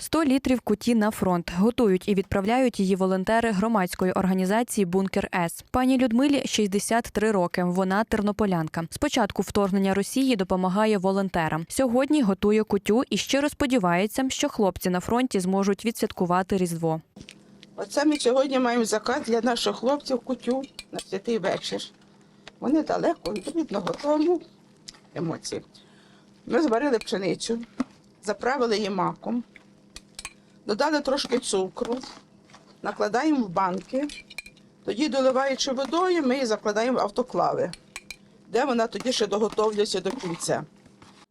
100 літрів куті на фронт готують і відправляють її волонтери громадської організації Бункер С. Пані Людмилі 63 роки. Вона тернополянка. Спочатку вторгнення Росії допомагає волонтерам. Сьогодні готує кутю і щиро сподівається, що хлопці на фронті зможуть відсвяткувати Різдво. Оце ми сьогодні маємо заказ для наших хлопців кутю на святий вечір. Вони далеко від дому. Емоції. Ми зварили пшеницю, заправили її маком, додали трошки цукру, накладаємо в банки, тоді доливаючи водою, ми її закладаємо в автоклави, де вона тоді ще доготовлюється до кінця.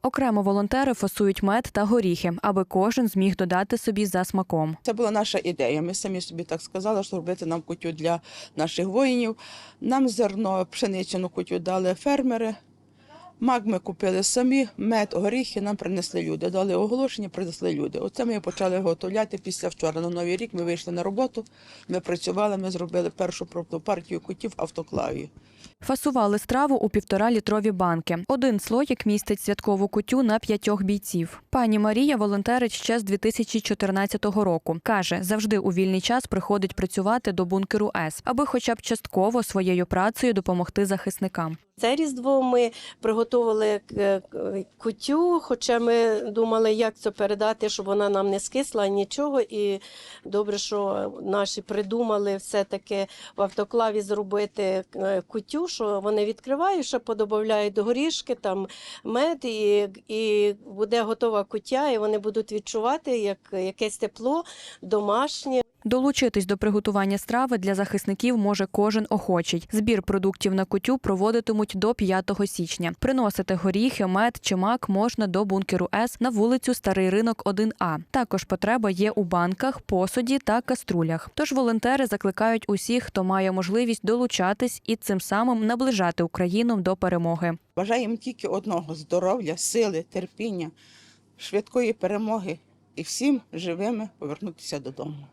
Окремо волонтери фасують мед та горіхи, аби кожен зміг додати собі за смаком. Це була наша ідея. Ми самі собі так сказали, що робити нам кутю для наших воїнів. Нам зерно, пшеничну кутю дали фермери. Мак ми купили самі, мед, горіхи нам принесли люди. Дали оголошення, принесли люди. Оце ми почали готовляти після вчора. На новий рік ми вийшли на роботу. Ми працювали, ми зробили першу пробну партію кутів автоклаві. Фасували страву у півтора-літрові банки. Один слоїк містить святкову кутю на п'ятьох бійців. Пані Марія волонтерить ще з 2014 року. Каже, завжди у вільний час приходить працювати до бункеру С, аби хоча б частково своєю працею допомогти захисникам. Це різдво ми приготували е, к- кутю, хоча ми думали, як це передати, щоб вона нам не скисла, нічого. І добре, що наші придумали все-таки в автоклаві зробити е, кутю, що вони відкривають, ще подобавляють горішки, там мед, і, і буде готова кутя, і вони будуть відчувати як якесь тепло домашнє. Долучитись до приготування страви для захисників може кожен охочий. Збір продуктів на кутю проводитимуть до 5 січня. Приносити горіхи, мед чи мак можна до бункеру С на вулицю Старий ринок 1А. Також потреба є у банках, посуді та каструлях. Тож волонтери закликають усіх, хто має можливість долучатись і цим самим наближати Україну до перемоги. Бажаємо тільки одного здоров'я, сили, терпіння, швидкої перемоги і всім живими повернутися додому.